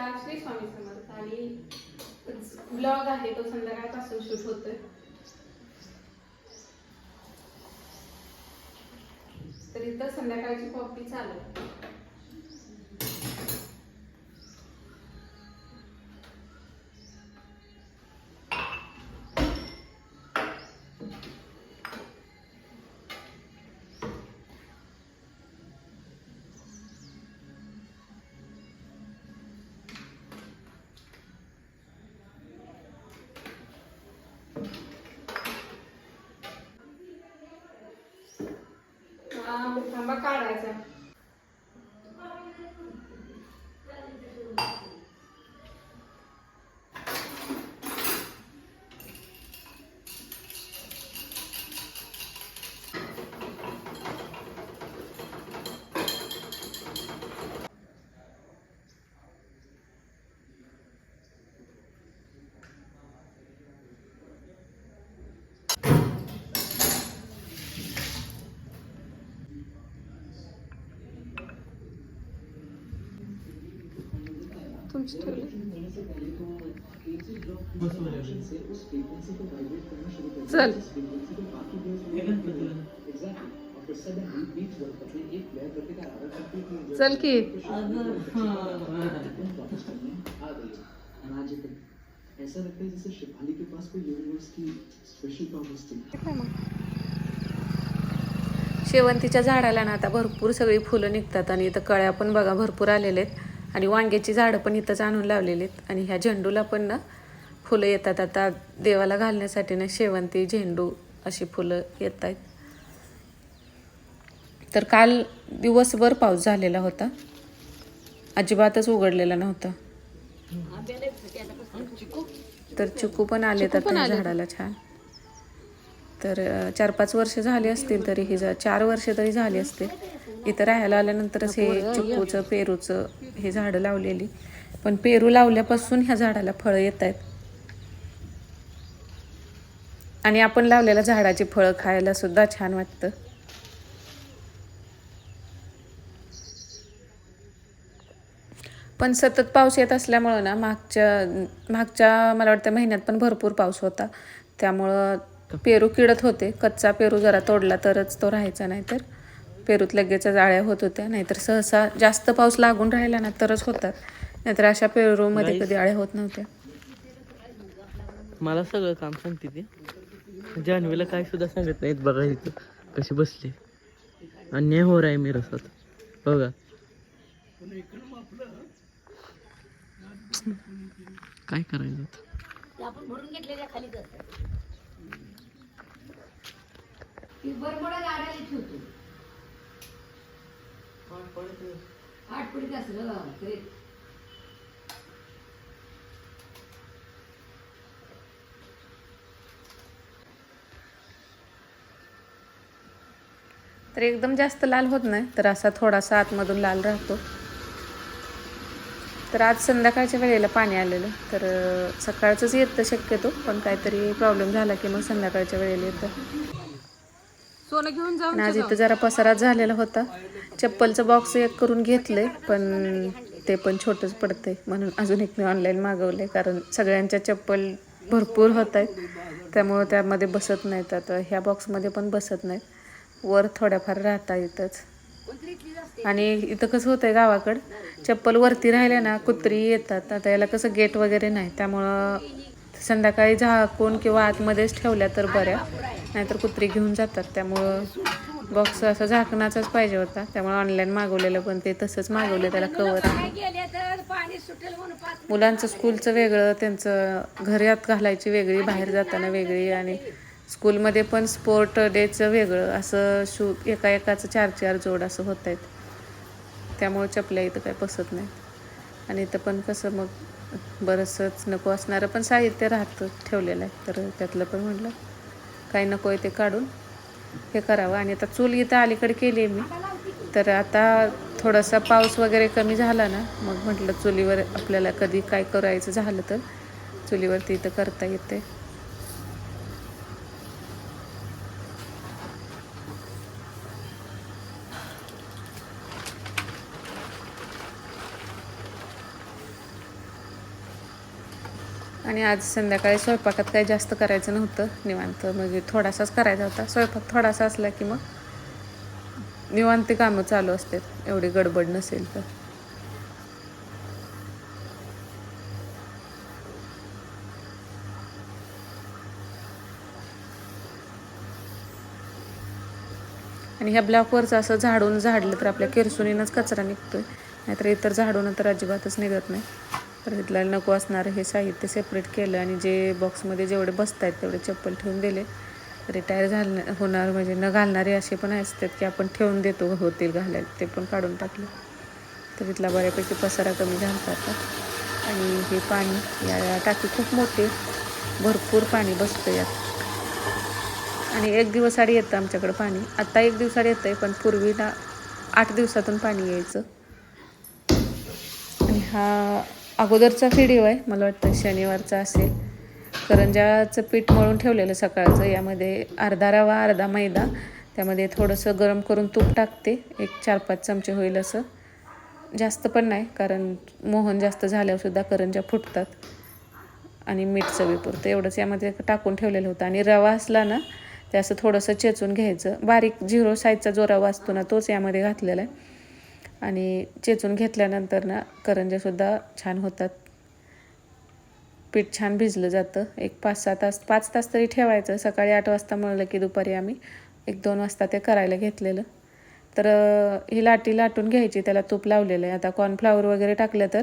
नमस्कार श्री स्वामी समर्थ आणि ब्लॉग आहे तो संध्याकाळपासून शूट होतोय. तर इथं संध्याकाळची कॉफी चालू थांबा काढायचा. तुमची ठेवली चल. चल की. ऐसा लगता है जैसे के पास कोई यूनिवर्स की स्पेशल थी शेवंतीच्या झाडाला ना आता भरपूर सगळी फुलं निघतात आणि इथं कळ्या पण बघा भरपूर आलेले आहेत. आणि वांग्याची झाडं पण इथंच आणून लावलेली आहेत. आणि ह्या झेंडूला पण ना फुलं येतात. आता देवाला घालण्यासाठी ना शेवंती झेंडू अशी फुलं येत आहेत. तर काल दिवसभर पाऊस झालेला होता. अजिबातच उघडलेला नव्हता. तर चिकू पण आले तर त्या झाडाला छान. तर चार पाच वर्ष झाली असतील तरी ही जा चार वर्ष तरी झाली असतील. इथं राहायला आल्यानंतरच हे चिक्कूचं पेरूचं हे झाडं लावलेली. पण पेरू लावल्यापासून ह्या झाडाला फळं येत आहेत. आणि आपण लावलेल्या झाडाची फळं खायला सुद्धा छान वाटतं. पण सतत पाऊस येत असल्यामुळं ना मागच्या मागच्या मला वाटतं महिन्यात पण भरपूर पाऊस होता. त्यामुळं पेरू किडत होते. कच्चा पेरू जरा तोडला तरच तो राहायचा नाहीतर. पेरूत लगेच जाळ्या होत होत्या. नाहीतर सहसा जास्त पाऊस लागून राहिला ना तरच होतात. नाहीतर अशा पेरूमध्ये कधी आळ्या होत नव्हत्या. मला सगळं काम सांगते ती. जान्हवीला काय सुद्धा सांगत नाहीत बघा इथं कशी बसली. अन्याय हो आहे मी रसात बघा. काय करायचं तर. एकदम जास्त लाल होत नाही तर असा थोडासा आतमधून लाल राहतो. तर आज संध्याकाळच्या वेळेला पाणी आलेलं तर सकाळचंच येतं शक्यतो पण काहीतरी प्रॉब्लेम झाला की मग संध्याकाळच्या वेळेला येतं. सोनं घेऊन जाऊ आणि आज इथं जरा पसाराच झालेला होता. चप्पलचं बॉक्स एक करून घेतलंय पण ते पण छोटंच पडतंय म्हणून अजून एक मी ऑनलाईन मागवलंय कारण सगळ्यांच्या चप्पल भरपूर होत आहेत त्यामुळं त्यामध्ये बसत नाहीत. आता ह्या बॉक्समध्ये पण बसत नाहीत. वर थोड्याफार राहता इथंच आणि इथं कसं होतंय गावाकडं चप्पल वरती राहिल्या ना कुत्री येतात. आता याला कसं गेट वगैरे नाही. त्यामुळं संध्याकाळी झाकून किंवा आतमध्येच ठेवल्या तर बऱ्या. नाहीतर कुत्री घेऊन जातात. त्यामुळं बॉक्स असं झाकणाचाच पाहिजे होता. त्यामुळे ऑनलाईन मागवलेलं पण ते तसंच मागवलं त्याला कवर मुलांचं स्कूलचं वेगळं त्यांचं घरात घालायची वेगळी बाहेर जाताना वेगळी आणि स्कूलमध्ये पण स्पोर्ट डेचं वेगळं. असं शू एका एकाचं चार चार जोड असं होत आहेत त्यामुळे चपल्या इथं काही पसत नाही आणि इथं पण कसं मग बरंचसंच नको असणारं पण साहित्य राहतं ठेवलेलं आहे. तर त्यातलं पण म्हटलं काही नको आहे ते काढून हे करावं. आणि आता चूल इथं अलीकडे केली आहे मी. तर आता थोडासा पाऊस वगैरे कमी झाला ना मग म्हटलं चुलीवर आपल्याला कधी काय करायचं झालं तर चुलीवरती इथं करता येते. आणि आज संध्याकाळी स्वयंपाकात काही जास्त करायचं नव्हतं निवांत. म्हणजे थोडासाच करायचा होता. स्वयंपाक थोडासा असला की मग निवांत कामं चालू असतात. एवढी गडबड नसेल तर. आणि ह्या ब्लॉकवरचं असं झाडून झाडलं तर आपल्या किरसुनीनंच कचरा निघतोय. नाहीतर इतर झाडून तर अजिबातच निघत नाही. तर इथला नको असणारं हे साहित्य सेपरेट केलं आणि जे बॉक्समध्ये जेवढे बसत आहेत तेवढे चप्पल ठेवून दिले. रिटायर झालं होणार म्हणजे न घालणारे असे पण असतात की आपण ठेवून देतो होतील घालायला ते पण काढून टाकले. तर इथला बऱ्यापैकी पसारा कमी झाला आता. आणि हे पाणी या टाकी खूप मोठी भरपूर पाणी बसतं यात. आणि एक दिवस आड येतं आमच्याकडं पाणी. आत्ता एक दिवसाड येतं आहे पण पूर्वीला आठ दिवसातून पाणी यायचं. आणि हा अगोदरचा व्हिडिओ आहे. मला वाटतं शनिवारचा असेल. करंजाचं पीठ मळून ठेवलेलं सकाळचं यामध्ये अर्धा रवा अर्धा मैदा त्यामध्ये थोडंसं गरम करून तूप टाकते. एक चार पाच चमचे होईल असं. जास्त पण नाही कारण मोहन जास्त झाल्यावरसुद्धा करंजा फुटतात. आणि मीठ चवीपुरतं एवढंच यामध्ये टाकून ठेवलेलं होतं. आणि रवा असला ना ते असं थोडंसं चेचून घ्यायचं. बारीक झिरो साईजचा जो रवा असतो ना तोच यामध्ये घातलेला आहे. आणि चेचून घेतल्यानंतर ना करंज्यासुद्धा छान होतात. पीठ छान भिजलं जातं. एक पाच सहा तास पाच तास तरी ठेवायचं. सकाळी आठ वाजता मळलं की दुपारी आम्ही एक दोन वाजता ते करायला घेतलेलं. तर ही लाटी लाटून घ्यायची. त्याला तूप लावलेलं आहे. आता कॉर्नफ्लावर वगैरे टाकलं तर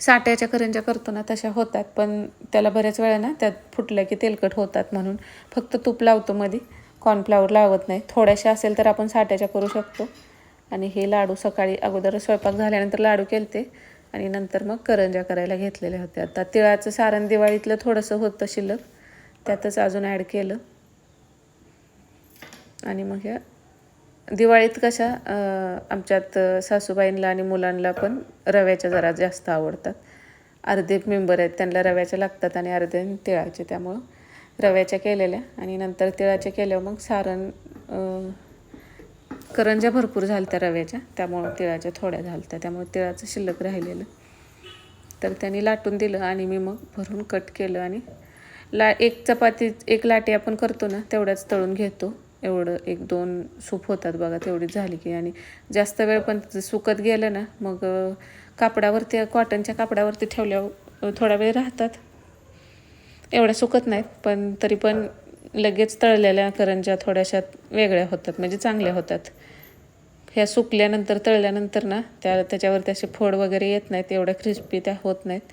साठ्याच्या करंज्या करतो ना तशा होतात. पण त्याला बऱ्याच वेळा ना त्यात फुटल्या की तेलकट होतात म्हणून. फक्त तूप लावतो मध्ये कॉर्नफ्लावर लावत नाही. थोड्याशा असेल तर आपण साठ्याच्या करू शकतो. आणि हे लाडू सकाळी अगोदर स्वयंपाक झाल्यानंतर लाडू केलते. आणि नंतर मग करंज्या करायला घेतलेल्या होत्या. आता तिळाचं सारण दिवाळीतलं थोडंसं होतं शिल्लक. त्यातच अजून ॲड केलं. आणि मग ह्या दिवाळीत कशा आमच्यात सासूबाईंना आणि मुलांना पण रव्याच्या जरा जास्त आवडतात. अर्धे मेंबर आहेत त्यांना रव्याच्या लागतात आणि अर्धे तिळाचे. त्यामुळं रव्याच्या केलेल्या आणि नंतर तिळाच्या केल्यावर मग सारण करंज्या भरपूर झालत्या रव्याच्या त्यामुळं तिळाच्या थोड्या झालत्या त्यामुळे तिळाचं शिल्लक राहिलेलं. तर त्यांनी लाटून दिलं आणि मी मग भरून कट केलं आणि ला एक चपाती एक लाटी आपण करतो ना तेवढ्याच तळून घेतो. एवढं एक दोन सूप होतात बघा तेवढीच झाली की. आणि जास्त वेळ पण सुकत गेलं ना मग कापडावरती कॉटनच्या कापडावरती ठेवल्यावर थोडा वेळ राहतात. एवढ्या सुकत नाहीत पण तरी पण लगेच तळलेल्या करंज्या थोड्याशा वेगळ्या होतात म्हणजे चांगल्या होतात. ह्या सुकल्यानंतर तळल्यानंतर ना त्या त्याच्यावरती असे फोड वगैरे येत नाहीत एवढ्या क्रिस्पी त्या होत नाहीत.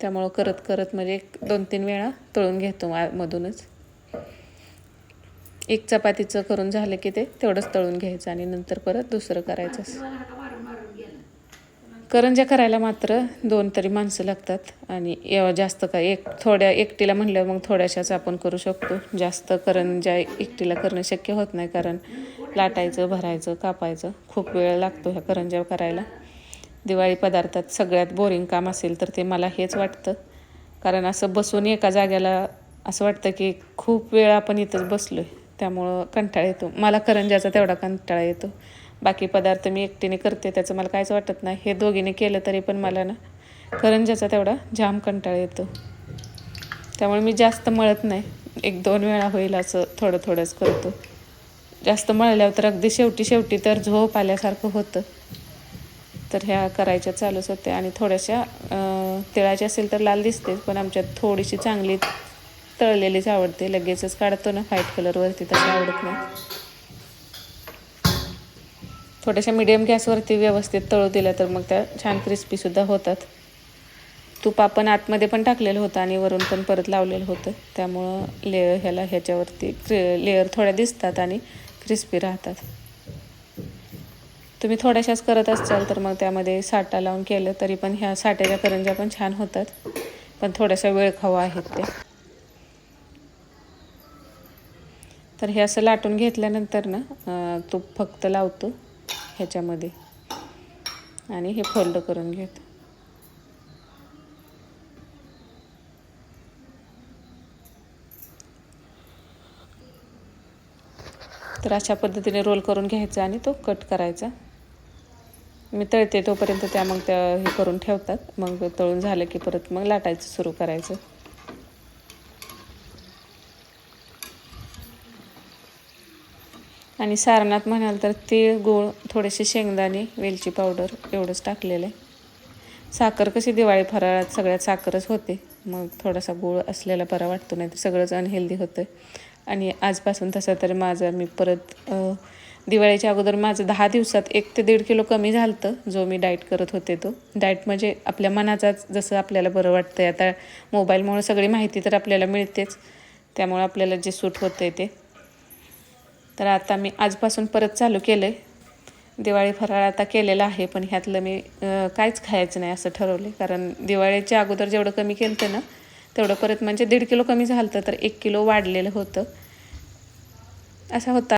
त्यामुळं करत करत म्हणजे एक दोन तीन वेळा तळून घेतो मधूनच. एक चपातीचं करून झालं की ते तेवढंच तळून घ्यायचं आणि नंतर परत दुसरं करायचं. करंज्या करायला मात्र दोन तरी माणसं लागतात आणि एव- जास्त काय एक थोड्या एकटीला म्हणल्यावर मग थोड्याशाच आपण करू शकतो. जास्त करंज्या एकटीला करणं शक्य होत नाही कारण लाटायचं भरायचं कापायचं खूप वेळ लागतो ह्या करंज्या करायला. दिवाळी पदार्थात सगळ्यात बोरिंग काम असेल तर ते मला हेच वाटतं. कारण असं बसून एका जाग्याला असं वाटतं की खूप वेळ आपण इथंच बसलो आहे त्यामुळं कंटाळा येतो. मला करंज्याचा तेवढा कंटाळा येतो. बाकी पदार्थ मी एकटीने करते त्याचं मला काहीच वाटत नाही. हे दोघीने केलं तरी पण मला ना करंजाचा तेवढा जाम कंटाळा येतो. त्यामुळे मी जास्त मळत नाही. एक दोन वेळा होईल असं थोडं थोडंच करतो. जास्त मळल्यावर तर अगदी शेवटी शेवटी तर झोप आल्यासारखं होतं. तर ह्या करायच्या चालूच होत्या. आणि थोड्याशा तिळाची तिळाच्या असेल तर लाल दिसते पण आमच्यात थोडीशी चांगली तळलेलीच आवडते. लगेचच काढतो ना व्हाईट कलरवरती तशी आवडत नाही. थोड्याशा मिडियम गॅसवरती व्यवस्थित तळू दिल्या तर मग त्या छान क्रिस्पीसुद्धा होतात. तूप आपण आतमध्ये पण टाकलेलं होतं आणि वरून पण परत लावलेलं होतं. त्यामुळं लेअर ह्याला ह्याच्यावरती लेअर थोड्या दिसतात आणि क्रिस्पी राहतात. तुम्ही थोड्याशाच करत असाल तर मग त्यामध्ये साठा लावून केलं तरी पण ह्या साठ्याच्या करंज्या पण छान होतात. पण थोड्याशा वेळ खावा आहेत ते. तर हे असं लाटून घेतल्यानंतर ना तूप फक्त लावतो. ह्याच्यामध्ये. आणि हे फोल्ड करून घेत. तर अशा पद्धतीने रोल करून घ्यायचा आणि तो कट करायचा. मी तळते तोपर्यंत त्या मग त्या हे करून ठेवतात. मग तळून झालं की परत मग लाटायचं सुरू करायचं. आणि सारणात म्हणाल तर तीळ गूळ थोडेसे शेंगदाणे वेलची पावडर एवढंच टाकलेलं आहे. साखर कशी दिवाळी फराळात सगळ्यात साखरच होते. मग थोडासा गूळ असलेला बरा वाटतो नाही तर सगळंच अनहेल्दी होतं. आणि आजपासून तसं तर माझं मी परत दिवाळीच्या अगोदर माझं दहा दिवसात एक ते दीड किलो कमी झालं जो मी डाएट करत होते तो. डाएट म्हणजे आपल्या मनाचाच जसं आपल्याला बरं वाटतं आता मोबाईलमुळे सगळी माहिती तर आपल्याला मिळतेच. त्यामुळे आपल्याला जे सूट होतं ते. तर आता मी आजपासून परत चालू केलं आहे दिवाळी फराळ आता केलेला आहे पण ह्यातलं मी काहीच खायचं नाही असं ठरवलं कारण दिवाळीच्या अगोदर जेवढं कमी केलं होतं ना तेवढं परत म्हणजे दीड किलो कमी झालं होतं तर एक किलो वाढलेलं होतं. असा होता.